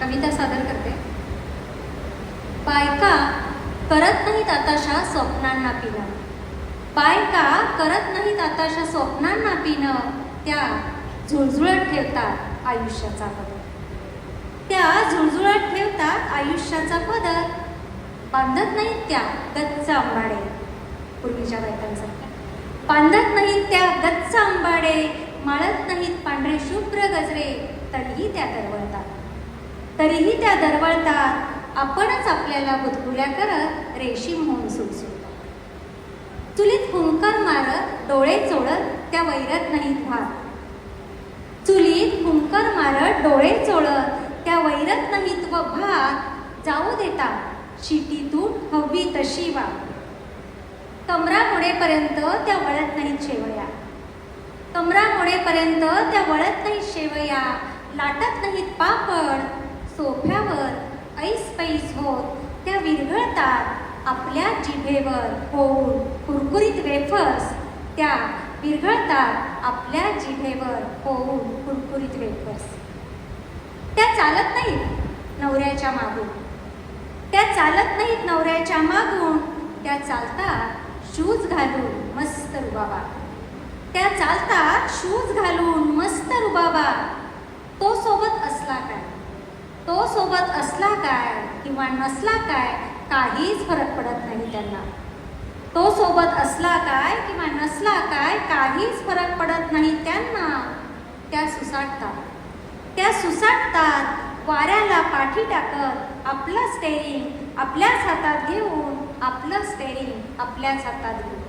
कविता सादर करते. बायका करत नाहीत आताशा स्वप्नांना पिणं. बायका करत नाहीत आताशा स्वप्नांना पिणं. त्या झुळझुळत ठेवतात आयुष्याचा पदर त्या झुळझुळत ठेवतात आयुष्याचा पदर बांधत नाहीत त्या गच्च आंबाडे पूर्वीच्या बायकांसारख्या. बांधत नाहीत त्या गच्च आंबाडे माळत नाहीत पांढरे शुभ्र गजरे. तरीही त्या दरवळतात तरीही त्या दरवळतात. आपणच आपल्याला बुदबुल्या करत रेशीम होऊन सुटसुटतात चुलीत हुंकर मारत डोळे चोळत त्या वैरत नाहीत भात चुलीत हुंकर मारत डोळे चोळत त्या वैरत नाहीत व भात जाऊ देता शिटीतून हवी तशी वा कमरा मोडेपर्यंत त्या वळत नाहीत शेवया. कमरा मोडेपर्यंत त्या वळत नाहीत शेवया. लाटत नाहीत पापड सोफ्यावर ऐस पैस होत त्या विरघळतात आपल्या जिभेवर होऊन कुरकुरीत वेफर्स त्या विरघळतात आपल्या जिभेवर होऊन कुरकुरीत वेफर्स त्या चालत नाहीत नवऱ्याच्या मागून. त्या चालत नाहीत नवऱ्याच्या मागून. त्या चालतात शूज घालून मस्त रुबाबा. त्या चालतात शूज घालून मस्त रुबाबा. तो सोबत असला काय? तो सोबत असला काय किंवा नसला काय काहीच फरक पडत नाही त्यांना. तो सोबत असला काय किंवा नसला काय काहीच फरक पडत नाही त्यांना. त्या सुसाटतात. त्या सुसाटतात वाऱ्याला पाठी टाकत आपलं स्टेरिंग आपल्याच हातात घेऊन आपलं स्टेरिंग आपल्याच हातात घेऊन.